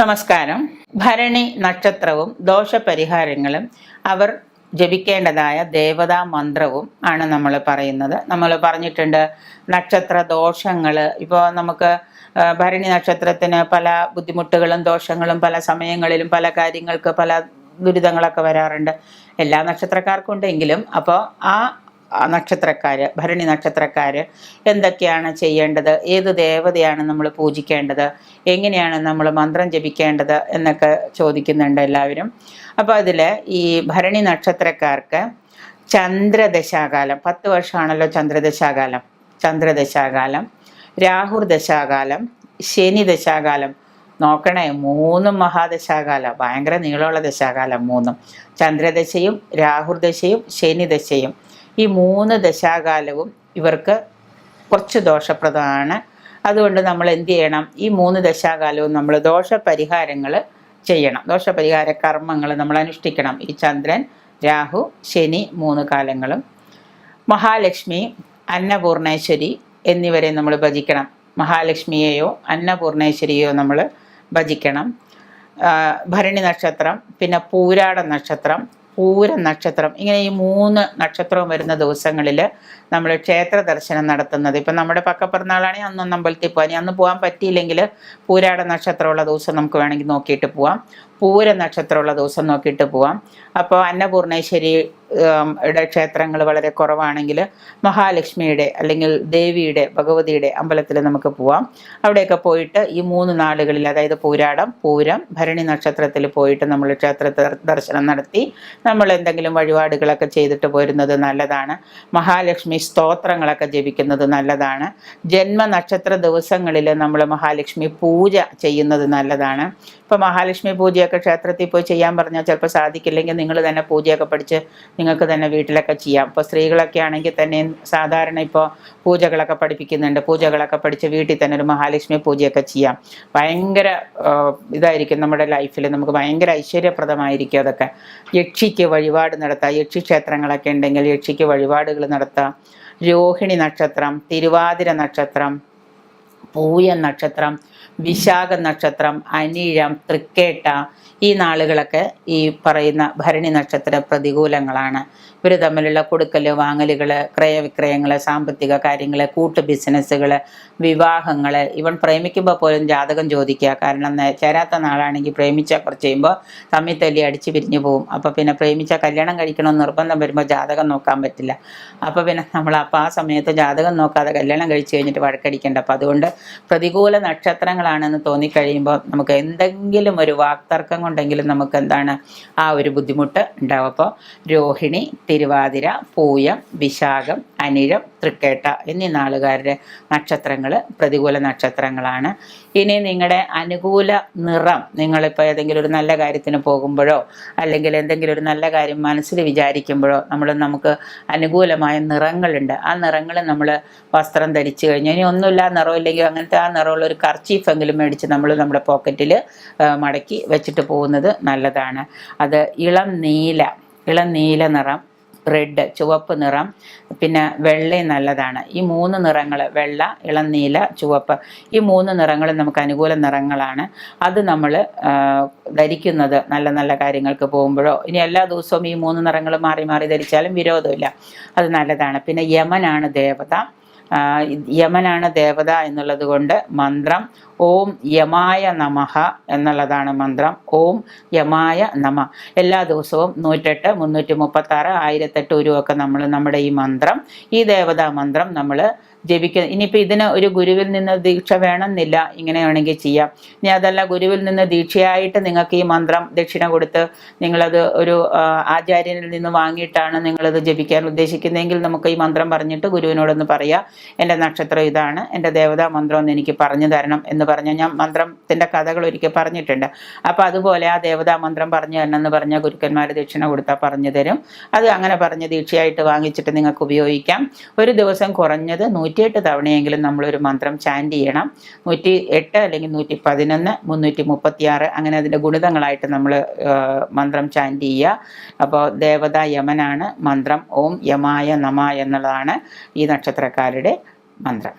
നമസ്കാരം. ഭരണി നക്ഷത്രവും ദോഷപരിഹാരങ്ങളും അവർ ജപിക്കേണ്ടതായ ദേവതാ മന്ത്രവും ആണ് നമ്മൾ പറയുന്നത്. നമ്മൾ പറഞ്ഞിട്ടുണ്ട് നക്ഷത്ര ദോഷങ്ങൾ. ഇപ്പോൾ നമുക്ക് ഭരണി നക്ഷത്രത്തിന് പല ബുദ്ധിമുട്ടുകളും ദോഷങ്ങളും പല സമയങ്ങളിലും പല കാര്യങ്ങൾക്ക് പല ദുരിതങ്ങളൊക്കെ വരാറുണ്ട്. എല്ലാ നക്ഷത്രക്കാർക്കും ഉണ്ടെങ്കിലും അപ്പോൾ ആ ആ നക്ഷത്രക്കാര് ഭരണി നക്ഷത്രക്കാർ എന്തൊക്കെയാണ് ചെയ്യേണ്ടത്? ഏത് ദേവതയാണ് നമ്മൾ പൂജിക്കേണ്ടത്? എങ്ങനെയാണ് നമ്മൾ മന്ത്രം ജപിക്കേണ്ടത്? എന്നൊക്കെ ചോദിക്കുന്നുണ്ട് എല്ലാവരും. അപ്പോൾ അതിൽ ഈ ഭരണി നക്ഷത്രക്കാർക്ക് ചന്ദ്രദശാകാലം പത്ത് വർഷമാണല്ലോ ചന്ദ്രദശാകാലം. ചന്ദ്രദശാകാലം രാഹുർ ദശാകാലം ശനി ദശാകാലം. നോക്കണേ മൂന്നും മഹാദശാകാലം ഭയങ്കര നീളമുള്ള ദശാകാലം മൂന്നും. ചന്ദ്രദശയും രാഹുർദശയും ശനിദശയും ശനി ദശയും. ഈ മൂന്ന് ദശാകാലവും ഇവർക്ക് കുറച്ച് ദോഷപ്രദമാണ്. അതുകൊണ്ട് നമ്മൾ എന്ത് ചെയ്യണം? ഈ മൂന്ന് ദശാകാലവും നമ്മൾ ദോഷപരിഹാരങ്ങൾ ചെയ്യണം. ദോഷപരിഹാര കർമ്മങ്ങൾ നമ്മൾ അനുഷ്ഠിക്കണം. ഈ ചന്ദ്രൻ രാഹു ശനി മൂന്ന് കാലങ്ങളും. മഹാലക്ഷ്മി അന്നപൂർണേശ്വരി എന്നിവരെ നമ്മൾ ഭജിക്കണം. മഹാലക്ഷ്മിയെയോ അന്നപൂർണേശ്വരിയെയോ നമ്മൾ ഭജിക്കണം. ഭരണി നക്ഷത്രം പിന്നെ പൂരാട നക്ഷത്രം പൂര നക്ഷത്രം. ഇങ്ങനെ ഈ മൂന്ന് നക്ഷത്രവും വരുന്ന ദിവസങ്ങളിൽ നമ്മൾ ക്ഷേത്ര ദർശനം നടത്തുന്നത്. ഇപ്പം നമ്മുടെ പക്കപ്പിറന്നാളാണെങ്കിൽ അന്നൊന്ന് അമ്പലത്തിൽ പോകാൻ അന്ന് പോകാൻ പറ്റിയില്ലെങ്കിൽ പൂരാട നക്ഷത്രമുള്ള ദിവസം നമുക്ക് വേണമെങ്കിൽ നോക്കിയിട്ട് പോവാം. പൂര നക്ഷത്രമുള്ള ദിവസം നോക്കിയിട്ട് പോവാം. അപ്പോൾ അന്നപൂർണേശ്വരി യുടെ ക്ഷേത്രങ്ങൾ വളരെ കുറവാണെങ്കിൽ മഹാലക്ഷ്മിയുടെ അല്ലെങ്കിൽ ദേവിയുടെ ഭഗവതിയുടെ അമ്പലത്തിൽ നമുക്ക് പോവാം. അവിടെയൊക്കെ പോയിട്ട് ഈ മൂന്ന് നാളുകളിൽ അതായത് പൂരാടം പൂരം ഭരണി നക്ഷത്രത്തിൽ പോയിട്ട് നമ്മൾ ക്ഷേത്ര ദർശനം നടത്തി. നമ്മൾ എന്തെങ്കിലും വഴിപാടുകളൊക്കെ ചെയ്തിട്ട് പോരുന്നത് നല്ലതാണ്. മഹാലക്ഷ്മി സ്തോത്രങ്ങളൊക്കെ ജപിക്കുന്നത് നല്ലതാണ്. ജന്മ നക്ഷത്ര ദിവസങ്ങളിൽ നമ്മൾ മഹാലക്ഷ്മി പൂജ ചെയ്യുന്നത് നല്ലതാണ്. ഇപ്പോൾ മഹാലക്ഷ്മി പൂജയൊക്കെ ക്ഷേത്രത്തിൽ പോയി ചെയ്യാൻ പറഞ്ഞാൽ ചിലപ്പോൾ സാധിക്കില്ലെങ്കിൽ നിങ്ങൾ തന്നെ പൂജയൊക്കെ പഠിച്ച് നിങ്ങൾക്ക് തന്നെ വീട്ടിലൊക്കെ ചെയ്യാം. ഇപ്പോൾ സ്ത്രീകളൊക്കെ ആണെങ്കിൽ തന്നെ സാധാരണ ഇപ്പോൾ പൂജകളൊക്കെ പഠിപ്പിക്കുന്നുണ്ട്. പൂജകളൊക്കെ പഠിച്ച് വീട്ടിൽ തന്നെ ഒരു മഹാലക്ഷ്മി പൂജയൊക്കെ ചെയ്യാം. ഭയങ്കര ഇതായിരിക്കും നമ്മുടെ ലൈഫിൽ നമുക്ക് ഭയങ്കര ഐശ്വര്യപ്രദമായിരിക്കും അതൊക്കെ. യക്ഷിക്ക് വഴിപാട് നടത്താം. യക്ഷി ക്ഷേത്രങ്ങളൊക്കെ ഉണ്ടെങ്കിൽ യക്ഷിക്ക് വഴിപാടുകൾ നടത്താം. രോഹിണി നക്ഷത്രം തിരുവാതിര നക്ഷത്രം പൂയ നക്ഷത്രം വിശാഖ നക്ഷത്രം അനിഴം തൃക്കേട്ട ഈ നാളുകളൊക്കെ ഈ പറയുന്ന ഭരണി നക്ഷത്ര പ്രതികൂലങ്ങളാണ്. ഇവർ തമ്മിലുള്ള കൊടുക്കൽ വാങ്ങലുകൾ ക്രയവിക്രയങ്ങൾ സാമ്പത്തിക കാര്യങ്ങൾ കൂട്ട് ബിസിനസ്സുകൾ വിവാഹങ്ങൾ ഇവൻ പ്രേമിക്കുമ്പോൾ പോലും ജാതകം ചോദിക്കുക. കാരണം ചേരാത്ത നാളാണെങ്കിൽ പ്രേമിച്ച കുറച്ച് കഴിയുമ്പോൾ തമ്മിൽ തല്ലി അടിച്ച് പിരിഞ്ഞു പോകും അപ്പോൾ പിന്നെ പ്രേമിച്ച കല്യാണം കഴിക്കണമെന്ന് നിർബന്ധം വരുമ്പോൾ ജാതകം നോക്കാൻ പറ്റില്ല. അപ്പോൾ പിന്നെ നമ്മൾ അപ്പോൾ ആ സമയത്ത് ജാതകം നോക്കാതെ കല്യാണം കഴിച്ച് കഴിഞ്ഞിട്ട് വഴക്കടിക്കേണ്ട. അപ്പോൾ അതുകൊണ്ട് പ്രതികൂല നക്ഷത്രങ്ങളാണെന്ന് തോന്നിക്കഴിയുമ്പോൾ നമുക്ക് എന്തെങ്കിലും ഒരു വാക്തർക്കം കൊണ്ടെങ്കിലും നമുക്ക് എന്താണ് ആ ഒരു ബുദ്ധിമുട്ട് ഉണ്ടാവും. അപ്പോൾ രോഹിണി തിരുവാതിര പൂയം വിശാഖം അനിഴം തൃക്കേട്ട എന്നീ നാളുകാരുടെ നക്ഷത്രങ്ങൾ പ്രതികൂല നക്ഷത്രങ്ങളാണ്. ഇനി നിങ്ങളുടെ അനുകൂല നിറം നിങ്ങളിപ്പോൾ ഏതെങ്കിലും ഒരു നല്ല കാര്യത്തിന് പോകുമ്പോഴോ അല്ലെങ്കിൽ എന്തെങ്കിലും ഒരു നല്ല കാര്യം മനസ്സിൽ വിചാരിക്കുമ്പോഴോ നമ്മൾ നമുക്ക് അനുകൂലമായ നിറങ്ങളുണ്ട്. ആ നിറങ്ങൾ നമ്മൾ വസ്ത്രം ധരിച്ചു കഴിഞ്ഞാൽ ഇനി ഒന്നുമില്ല നിറമില്ലെങ്കിൽ അങ്ങനത്തെ ആ നിറമുള്ള ഒരു കർച്ചീഫെങ്കിലും മേടിച്ച് നമ്മൾ നമ്മുടെ പോക്കറ്റിൽ മടക്കി വെച്ചിട്ട് പോകുന്നത് നല്ലതാണ്. അത് ഇളം നീല ഇളം നീല നിറം റെഡ് ചുവപ്പ് നിറം പിന്നെ വെള്ളയും നല്ലതാണ്. ഈ മൂന്ന് നിറങ്ങൾ വെള്ള ഇളം നീല ചുവപ്പ് ഈ മൂന്ന് നിറങ്ങൾ നമുക്ക് അനുകൂല നിറങ്ങളാണ്. അത് നമ്മൾ ധരിക്കുന്നത് നല്ല നല്ല കാര്യങ്ങൾക്ക് പോകുമ്പോഴോ ഇനി എല്ലാ ദിവസവും ഈ മൂന്ന് നിറങ്ങൾ മാറി മാറി ധരിച്ചാലും വിരോധമില്ല. അത് നല്ലതാണ്. പിന്നെ യമനാണ് ദേവത. യമനാണ് ദേവത എന്നുള്ളത് കൊണ്ട് മന്ത്രം ഓം യമായ നമഹ എന്നുള്ളതാണ് മന്ത്രം. ഓം യമായ നമ. എല്ലാ ദിവസവും നൂറ്റെട്ട് മുന്നൂറ്റി മുപ്പത്താറ് ആയിരത്തെട്ട് ഉരുവൊക്കെ നമ്മൾ നമ്മുടെ ഈ മന്ത്രം ഈ ദേവതാ മന്ത്രം നമ്മൾ ജപിക്കുക ഇനിയിപ്പോൾ ഇതിന് ഒരു ഗുരുവിൽ നിന്ന് ദീക്ഷ വേണമെന്നില്ല. ഇങ്ങനെ വേണമെങ്കിൽ ചെയ്യാം. ഇനി അതല്ല ഗുരുവിൽ നിന്ന് ദീക്ഷയായിട്ട് നിങ്ങൾക്ക് ഈ മന്ത്രം ദക്ഷിണ കൊടുത്ത് നിങ്ങളത് ഒരു ആചാര്യനിൽ നിന്ന് വാങ്ങിയിട്ടാണ് നിങ്ങളത് ജപിക്കാൻ ഉദ്ദേശിക്കുന്നതെങ്കിൽ നമുക്ക് ഈ മന്ത്രം പറഞ്ഞിട്ട് ഗുരുവിനോടൊന്ന് പറയാം. എന്റെ നക്ഷത്രം ഇതാണ്. എന്റെ ദേവതാ മന്ത്രം ഒന്ന് എനിക്ക് പറഞ്ഞു തരണം എന്ന് പറഞ്ഞാൽ ഞാൻ മന്ത്രത്തിന്റെ കഥകൾ ഒരിക്കൽ പറഞ്ഞിട്ടുണ്ട്. അപ്പോൾ അതുപോലെ ആ ദേവതാ മന്ത്രം പറഞ്ഞു തരണമെന്ന് പറഞ്ഞാൽ ഗുരുക്കന്മാർ ദക്ഷിണ കൊടുത്താൽ പറഞ്ഞു തരും. അത് അങ്ങനെ പറഞ്ഞ് ദീക്ഷയായിട്ട് വാങ്ങിച്ചിട്ട് നിങ്ങൾക്ക് ഉപയോഗിക്കാം. ഒരു ദിവസം കുറഞ്ഞത് നൂറ്റിയെട്ട് തവണയെങ്കിലും നമ്മളൊരു മന്ത്രം ചാന്റ് ചെയ്യണം. നൂറ്റി എട്ട് അല്ലെങ്കിൽ നൂറ്റി പതിനൊന്ന് മുന്നൂറ്റി മുപ്പത്തിയാറ് അങ്ങനെ അതിന്റെ ഗുണിതങ്ങളായിട്ട് നമ്മൾ മന്ത്രം ചാന്റ് ചെയ്യുക. അപ്പോൾ ദേവത യമനാണ് മന്ത്രം. ഓം യമായ നമ എന്നുള്ളതാണ് ഈ നക്ഷത്രക്കാരുടെ മന്ത്രം.